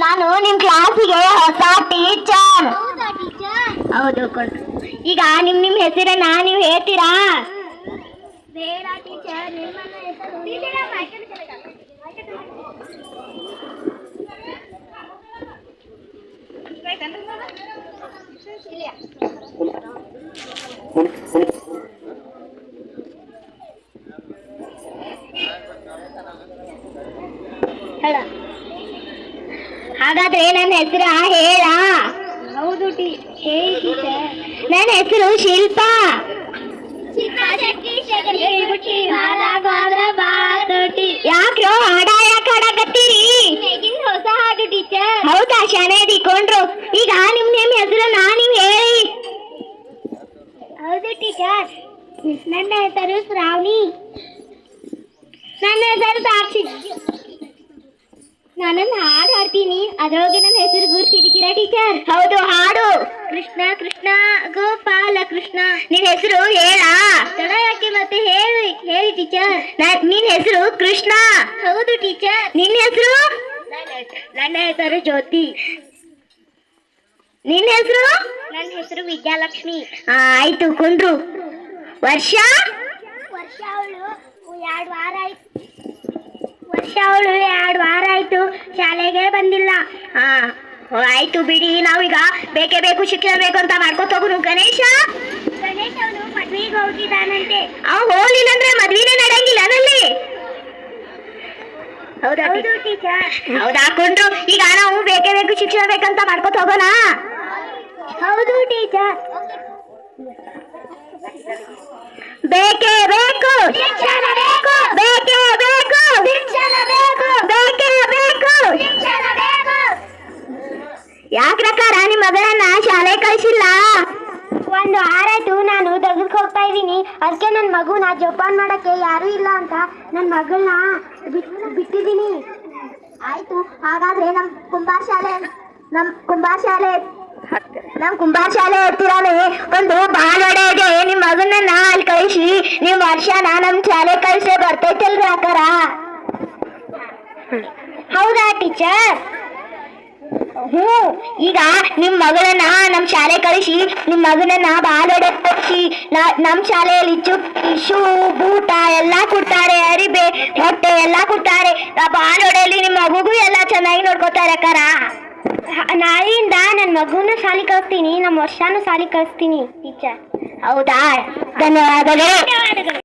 ನಾನು ನಿಮ್ ಕ್ಲಾಸಿಗೆ ಹೊಸ ಟೀಚರ್ ಹೌದು ಈಗ ನಿಮ್ ನಿಮ್ ಹೆಸರನ್ನ ನೀವು ಹೇಳ್ತೀರಾ? ಬೇಡ ಟೀಚರ್ ನಿಮ್ಮನ್ನ ಹೆಸರು. ಹೇಳ. ಹಾಗಾದ್ರೆ ನನ್ನ ಹೆಸರು ಹೇಳ. ಹೌದು ಟೀ ಹೇಳಿ ಟೀಚರ್. ನನ್ನ ಹೆಸರು ಶಿಲ್ಪಾ. ಯಾಕ್ರೋ ಹಾಡ ಯಾಕೆ ಹಾಡಕತ್ತೀರಿ ಹೊಸ ಹಾಡು ಟೀಚರ್ ಹೌದಾ ಶಾನೆ ದಿಕೊಂಡ್ರು ಈಗ ನಿಮ್ ನಿಮ್ ಹೆಸರು ನಾ ನೀವು ಹೇಳಿ ಹೌದು ಟೀಚರ್ ನನ್ನ ಹೆಸರು ಶ್ರಾವಣಿ ನನ್ನ ಹೆಸರು ಸಾಕ್ಷಿ. ನಾನೊಂದು ಹಾಡು ಹಾಡ್ತೀನಿ. ಅದ್ರೊಳಗೆ ನನ್ನ ಹೆಸರು ಗುರ್ತಿದ್ದೀರಾ ಟೀಚರ್? ಹೌದು ಹಾಡು. ಕೃಷ್ಣ ಕೃಷ್ಣ ಗೋಪಾಲ ಕೃಷ್ಣ. ನಿನ್ ಹೆಸರು ಹೇಳ. ತಡ ಯಾಕೆ ಮತ್ತೆ ಹೇಳಿ ಹೇಳಿ ಟೀಚರ್? ನಿನ್ ಹೆಸರು ಕೃಷ್ಣ. ಹೌದು ಟೀಚರ್. ನಿನ್ನ ಹೆಸರು ನನ್ನ ಹೆಸರು ಜ್ಯೋತಿ. ನಿನ್ನ ಹೆಸರು? ನನ್ನ ಹೆಸರು ವಿದ್ಯಾಲಕ್ಷ್ಮಿ. ಆಯ್ತು ಕುಂಡ್ರು ವರ್ಷ? ವರ್ಷ ಅವಳು ಎರಡು ವಾರ ಆಯ್ತು. ವರ್ಷ ಅವಳು ಎರಡು ವಾರ ಆಯ್ತು. ಶಾಲೆಗೆ ಬಂದಿಲ್ಲ. ಹಾ ಆಯ್ತು ಬಿಡಿ ನಾವೀಗ ಬೇಕೇ ಬೇಕು ಶಿಕ್ಷಣ ಬೇಕು ಅಂತ ಮಾಡ್ಕೊತ ಹೋಗುನು. ಗಣೇಶ? ಗಣೇಶ ಅವನು ಮದ್ವೆಗೆ ಹೋಗಿದ್ದಾನಂತೆ. ಅವ ಹೋಗ್ಲಿಲ್ಲ ಅಂದ್ರೆ ಮದ್ವಿನೇ ನಡೆಯಂಗಿಲ್ಲ ಅದಲ್ಲಿ. ಹೌದಾ ಟೀಚರ್. ಹೌದಾ ಈಗ ನಾವು ಬೇಕೇ ಬೇಕು ಶಿಕ್ಷಣ ಬೇಕಂತ ಮಾಡ್ಕೊತ ಹೋಗೋಣ. ಹೌದು ಟೀಚರ್. ಬೇಕೇ ಬೇಕು. ಶಿಕ್ಷಣ ಬೇಕು ಬೇಕೇ. ಬೇಕು ಶಿಕ್ಷಣ ಬೇಕು. ಬೇಕೇ ಬೇಕು ಶಿಕ್ಷಣ ಬೇಕು ಯಾಕ್ರಕಾರ ನಿಮ್ಮ ಮಗಳನ್ನ ಶಾಲೆ ಕಳಿಸಿಲ್ಲ? ಒಂದು ಆರಾಯ್ತು ನಾನು ತೆಗೆದುಕ್ ಹೋಗ್ತಾ ಇದ್ದೀನಿ. ಅದಕ್ಕೆ ನನ್ನ ಮಗುನ ಜೋಪಾನ್ ಮಾಡಕ್ಕೆ ಯಾರೂ ಇಲ್ಲ ಅಂತ ನನ್ನ ಮಗಳನ್ನ ಬಿಟ್ಟಿದ್ದೀನಿ. ಆಯಿತು ಹಾಗಾದ್ರೆ ನಮ್ಮ ಕುಂಬಾರ ಶಾಲೆ ನಮ್ಮ ಕುಂಬಾರ ಶಾಲೆ ನಮ್ ಕುಂಬಾರ ಶಾಲೆ ಹತ್ತಿರಾನೆ ಒಂದು ಬಾಲ್ವಾಡೆ ಇದೆ ನಿಮ್ ಮಗನನ್ನ ಅಲ್ಲಿ ಕಳಿಸಿ, ನಿಮ್ ವರ್ಷನ ನಮ್ ಶಾಲೆ ಕಳಿಸಿ ಬರ್ತೈತಲ್ರಿ ಅಕ್ಕಾರ ಹೌದಾ ಟೀಚರ್? ಹ್ಞೂ, ಈಗ ನಿಮ್ ಮಗಳನ್ನ ನಮ್ ಶಾಲೆ ಕಳಿಸಿ, ನಿಮ್ ಮಗನನ್ನ ಬಾಲ್ವಾಡೆ ಕಳಿಸಿ ನಮ್ ಶಾಲೆಯಲ್ಲಿ ಶೂ, ಬೂಟ ಎಲ್ಲಾ ಕೊಡ್ತಾರೆ, ಅರಿಬೆ, ಮೊಟ್ಟೆ ಎಲ್ಲಾ ಕೊಡ್ತಾರೆ. ಬಾಲೊಡೆಯಲ್ಲಿ ನಿಮ್ ಮಗುಗೂ ಎಲ್ಲಾ ಚೆನ್ನಾಗಿ ನೋಡ್ಕೋತಾರೆ ಅಕ್ಕಾರ ನಾಳೆಯಿಂದ ನನ್ನ ಮಗುನ ಶಾಲೆ ಕಳಿಸ್ತೀನಿ ನಮ್ಮ ವರ್ಷಾನು ಶಾಲೆ ಕಳಿಸ್ತೀನಿ ಟೀಚರ್ ಹೌದಾ? ಧನ್ಯವಾದಗಳು.